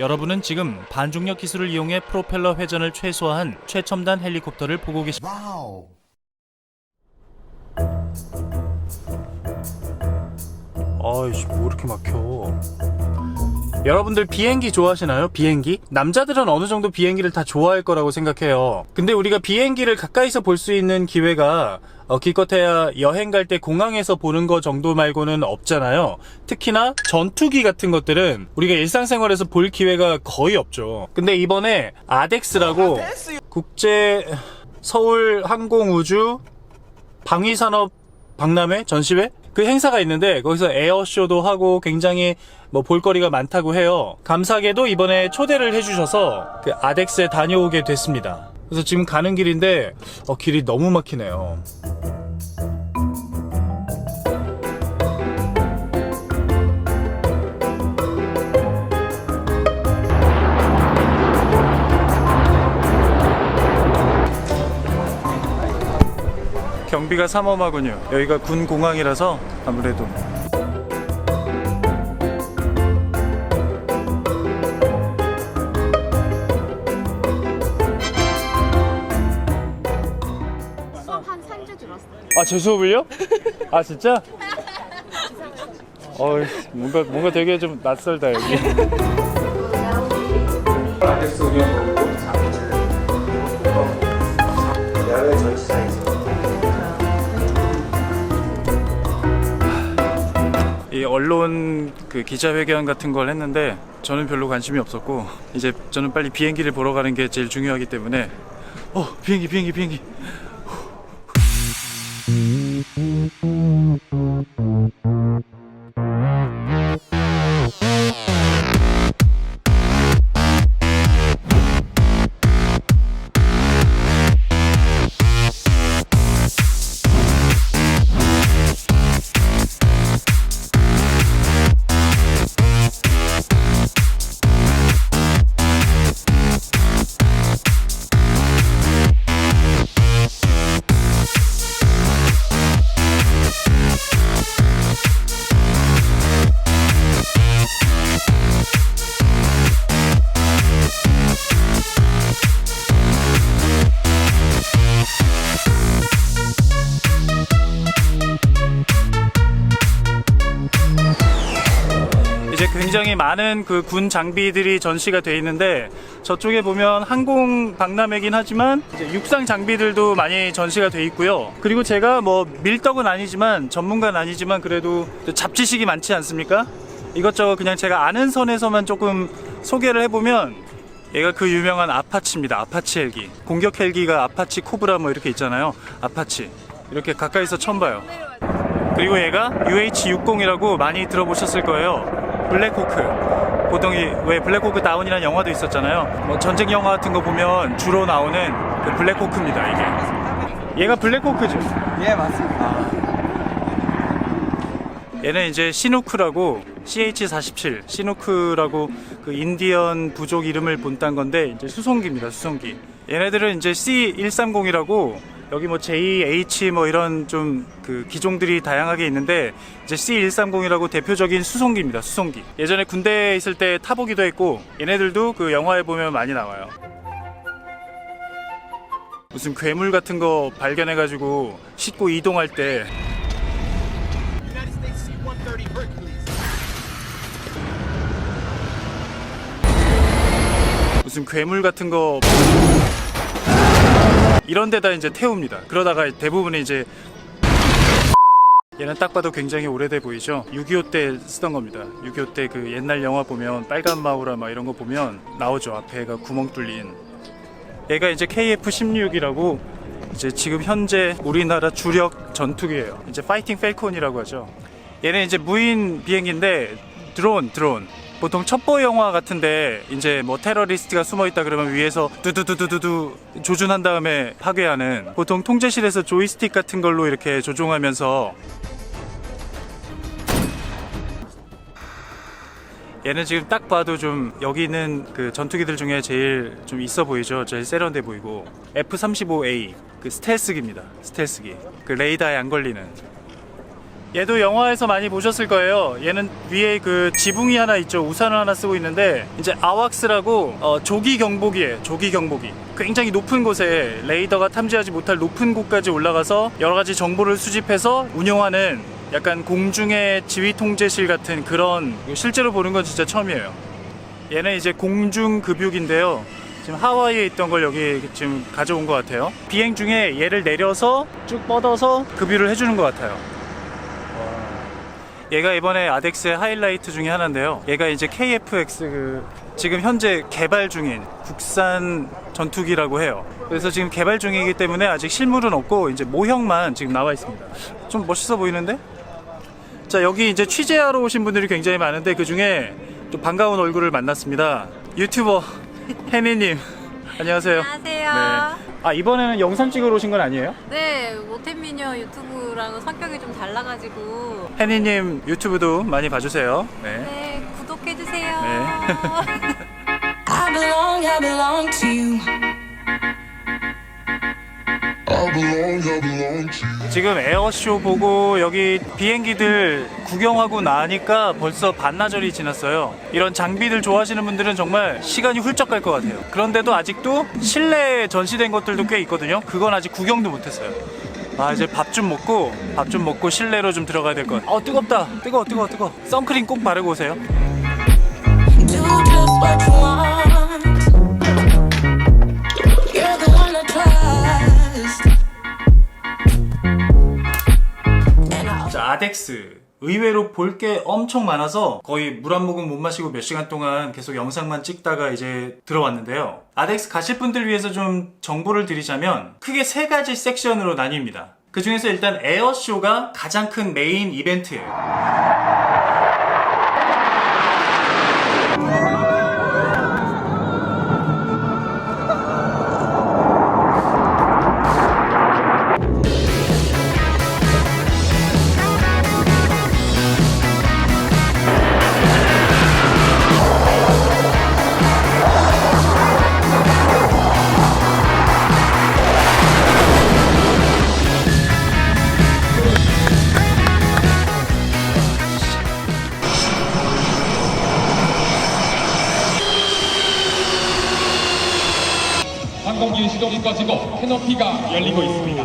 여러분은 지금 반중력 기술을 이용해 프로펠러 회전을 최소화한 최첨단 헬리콥터를 보고 계십니다. Wow. 아이씨 뭐 이렇게 막혀 여러분들 비행기 좋아하시나요? 비행기? 남자들은 어느 정도 비행기를 다 좋아할 거라고 생각해요 근데 우리가 비행기를 가까이서 볼 수 있는 기회가 어, 기껏해야 여행 갈 때 공항에서 보는 거 정도 말고는 없잖아요 특히나 전투기 같은 것들은 우리가 일상생활에서 볼 기회가 거의 없죠 근데 이번에 아덱스라고 국제 서울 항공우주 방위산업 박람회 전시회 그 행사가 있는데 거기서 에어쇼도 하고 굉장히 뭐 볼거리가 많다고 해요. 감사하게도 이번에 초대를 해주셔서 그 아덱스에 다녀오게 됐습니다. 그래서 지금 가는 길인데 어, 길이 너무 막히네요. 경비가 삼엄하군요. 여기가 군 공항이라서 아무래도 들었어요. 아, 제 수업을요? 아, 진짜? 어, 뭔가 뭔가 되게 좀 낯설다 여기. 야외 전시장에서 이 언론 그 기자회견 같은 걸 했는데 저는 별로 관심이 없었고 이제 저는 빨리 비행기를 보러 가는 게 제일 중요하기 때문에 어 비행기 비행기 비행기 mm-hmm. 많은 그 군 장비들이 전시가 돼 있는데 저쪽에 보면 항공 박람회긴 하지만 육상 장비들도 많이 전시가 돼 있고요. 그리고 제가 뭐 밀떡은 아니지만 전문가는 아니지만 그래도 잡지식이 많지 않습니까? 이것저것 그냥 제가 아는 선에서만 조금 소개를 해보면 얘가 그 유명한 아파치입니다. 아파치 헬기. 공격 헬기가 아파치 코브라 뭐 이렇게 있잖아요. 아파치. 이렇게 가까이서 처음 봐요. 그리고 얘가 UH-60이라고 많이 들어보셨을 거예요. 블랙호크. 보통 이- 왜 블랙호크 다운이라는 영화도 있었잖아요. 뭐 전쟁 영화 같은 거 보면 주로 나오는 그 블랙호크입니다, 이게. 얘가 블랙호크죠. 예 맞습니다. 얘는 이제 시누크라고 CH-47 시누크라고 그 인디언 부족 이름을 본딴 건데 이제 수송기입니다 수송기 얘네들은 이제 C130이라고 여기 뭐 JH 뭐 이런 좀 그 기종들이 다양하게 있는데 이제 C130이라고 대표적인 수송기입니다 수송기. 예전에 군대에 있을 때 타보기도 했고 얘네들도 그 영화에 보면 많이 나와요. 무슨 괴물 같은 거 발견해가지고 싣고 이동할 때. 무슨 괴물 같은 거 이런 데다 이제 태웁니다. 그러다가 대부분이 이제 얘는 딱 봐도 굉장히 오래돼 보이죠? 6.25 때 쓰던 겁니다. 6.25 때 그 옛날 영화 보면 빨간 마우라 막 이런 거 보면 나오죠. 앞에가 구멍 뚫린. 얘가 이제 KF-16이라고 이제 지금 현재 우리나라 주력 전투기예요. 이제 파이팅 펠콘이라고 하죠. 얘는 이제 무인 비행기인데 드론, 드론. 보통 첩보 영화 같은데 이제 뭐 테러리스트가 숨어 있다 그러면 위에서 두두두두두두 조준한 다음에 파괴하는 보통 통제실에서 조이스틱 같은 걸로 이렇게 조종하면서 얘는 지금 딱 봐도 좀 여기 있는 그 전투기들 중에 제일 좀 있어 보이죠. 제일 세련돼 보이고 F-35A 그 스텔스기입니다. 스텔스기 그 레이더에 안 걸리는 얘도 영화에서 많이 보셨을 거예요. 얘는 위에 그 지붕이 하나 있죠. 우산을 하나 쓰고 있는데 이제 아왁스라고 어, 조기 경보기예요. 조기 경보기. 굉장히 높은 곳에 레이더가 탐지하지 못할 높은 곳까지 올라가서 여러 가지 정보를 수집해서 운용하는 약간 공중의 지휘 통제실 같은 그런 실제로 보는 건 진짜 처음이에요. 얘는 이제 공중 급육인데요. 지금 하와이에 있던 걸 여기 지금 가져온 것 같아요. 비행 중에 얘를 내려서 쭉 뻗어서 급유를 해주는 것 같아요. 얘가 이번에 아덱스의 하이라이트 중에 하나인데요. 얘가 이제 KFX 그 지금 현재 개발 중인 국산 전투기라고 해요. 그래서 지금 개발 중이기 때문에 아직 실물은 없고 이제 모형만 지금 나와 있습니다. 좀 멋있어 보이는데? 자 여기 이제 취재하러 오신 분들이 굉장히 많은데 그 중에 또 반가운 얼굴을 만났습니다. 유튜버 혜니님 안녕하세요. 안녕하세요. 아 이번에는 영상 찍으러 오신 건 아니에요? 네, 모태미녀 유튜브랑은 성격이 좀 달라가지고 혜니님 유튜브도 많이 봐주세요. 네. 네 구독해주세요. 네. I belong, I belong to you. 지금 에어쇼 보고 여기 비행기들 구경하고 나니까 벌써 반나절이 지났어요. 이런 장비들 좋아하시는 분들은 정말 시간이 훌쩍 갈 것 같아요. 그런데도 아직도 실내에 전시된 것들도 꽤 있거든요. 그건 아직 구경도 못했어요. 아 이제 밥 좀 먹고 밥 좀 먹고 실내로 좀 들어가야 될 것 같아요. 어 뜨겁다. 뜨거 뜨거 뜨거. 선크림 꼭 바르고 오세요. 아덱스. 의외로 볼 게 엄청 많아서 거의 물 한 모금 못 마시고 몇 시간 동안 계속 영상만 찍다가 이제 들어왔는데요. 아덱스 가실 분들 위해서 좀 정보를 드리자면 크게 세 가지 섹션으로 나뉩니다. 그 중에서 일단 에어쇼가 가장 큰 메인 이벤트예요. 시동이 꺼지고 캐노피가 열리고 있습니다.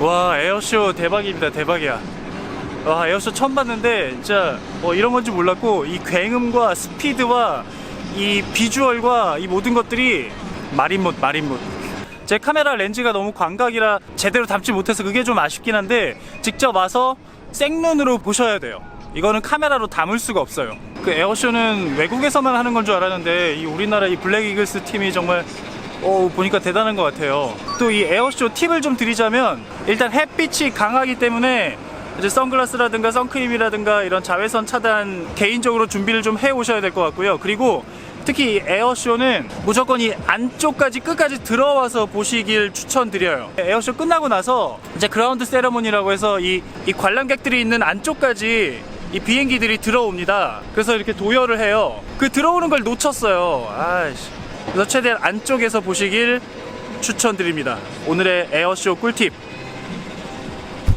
와, 에어쇼 대박입니다. 대박이야. 와, 에어쇼 처음 봤는데 진짜 뭐 이런 건지 몰랐고 이 굉음과 스피드와 이 비주얼과 이 모든 것들이 마린못 마린못. 제 카메라 렌즈가 너무 광각이라 제대로 담지 못해서 그게 좀 아쉽긴 한데 직접 와서 생눈으로 보셔야 돼요. 이거는 카메라로 담을 수가 없어요. 그 에어쇼는 외국에서만 하는 건 줄 알았는데 이 우리나라 이 블랙 이글스 팀이 정말 어, 보니까 대단한 것 같아요. 또 이 에어쇼 팁을 좀 드리자면 일단 햇빛이 강하기 때문에 이제 선글라스라든가 선크림이라든가 이런 자외선 차단 개인적으로 준비를 좀 해 오셔야 될 것 같고요. 그리고 특히 이 에어쇼는 무조건 이 안쪽까지 끝까지 들어와서 보시길 추천드려요. 에어쇼 끝나고 나서 이제 그라운드 세레모니라고 해서 이, 이 관람객들이 있는 안쪽까지 이 비행기들이 들어옵니다. 그래서 이렇게 도열을 해요. 그 들어오는 걸 놓쳤어요. 아이씨. 그래서 최대한 안쪽에서 보시길 추천드립니다. 오늘의 에어쇼 꿀팁.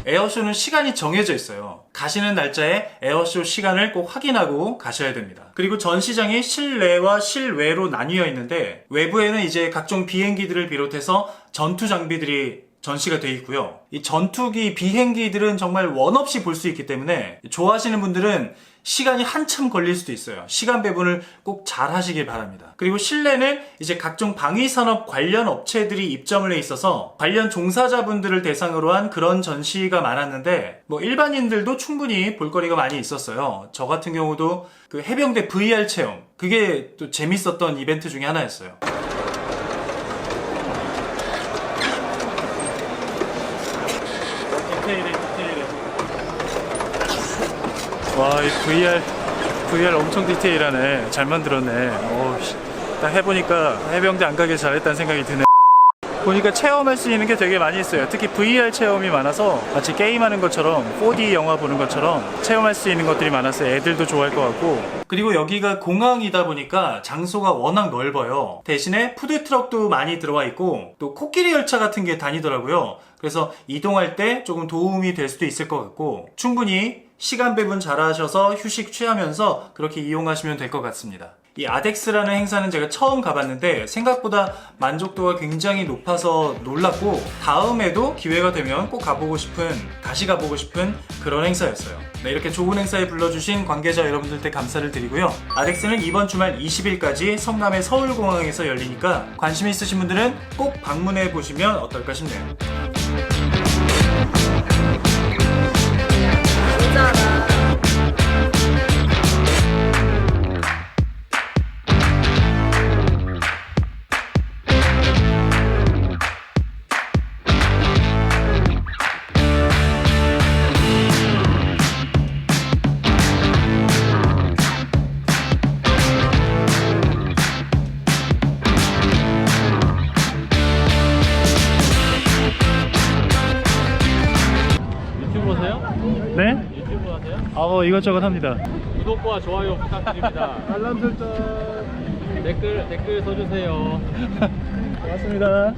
에어쇼는 시간이 정해져 있어요. 가시는 날짜에 에어쇼 시간을 꼭 확인하고 가셔야 됩니다. 그리고 전시장이 실내와 실외로 나뉘어 있는데 외부에는 이제 각종 비행기들을 비롯해서 전투 장비들이 전시가 되어 있고요. 이 전투기 비행기들은 정말 원 없이 볼 수 있기 때문에 좋아하시는 분들은 시간이 한참 걸릴 수도 있어요. 시간 배분을 꼭 잘 하시길 바랍니다. 그리고 실내는 이제 각종 방위산업 관련 업체들이 입점을 해 있어서 관련 종사자분들을 대상으로 한 그런 전시가 많았는데 뭐 일반인들도 충분히 볼거리가 많이 있었어요. 저 같은 경우도 그 해병대 VR 체험 그게 또 재밌었던 이벤트 중에 하나였어요. 디테일해, 디테일해. 와, 이 VR, VR 엄청 디테일하네. 잘 만들었네. 오, 씨. 딱 해보니까 해병대 안 가길 잘했다는 생각이 드네. 보니까 체험할 수 있는 게 되게 많이 있어요. 특히 VR 체험이 많아서 마치 게임하는 것처럼 4D 영화 보는 것처럼 체험할 수 있는 것들이 많아서 애들도 좋아할 것 같고 그리고 여기가 공항이다 보니까 장소가 워낙 넓어요. 대신에 푸드트럭도 많이 들어와 있고 또 코끼리 열차 같은 게 다니더라고요. 그래서 이동할 때 조금 도움이 될 수도 있을 것 같고 충분히 시간 배분 잘 하셔서 휴식 취하면서 그렇게 이용하시면 될 것 같습니다. 이 아덱스라는 행사는 제가 처음 가봤는데 생각보다 만족도가 굉장히 높아서 놀랐고 다음에도 기회가 되면 꼭 가보고 싶은 다시 가보고 싶은 그런 행사였어요. 네, 이렇게 좋은 행사에 불러주신 관계자 여러분들께 감사를 드리고요. 아덱스는 이번 주말 20일까지 성남의 서울공항에서 열리니까 관심 있으신 분들은 꼭 방문해 보시면 어떨까 싶네요. 이것저것 합니다. 구독과 좋아요 부탁드립니다. 알람 설정. 댓글 댓글 써주세요. 고맙습니다.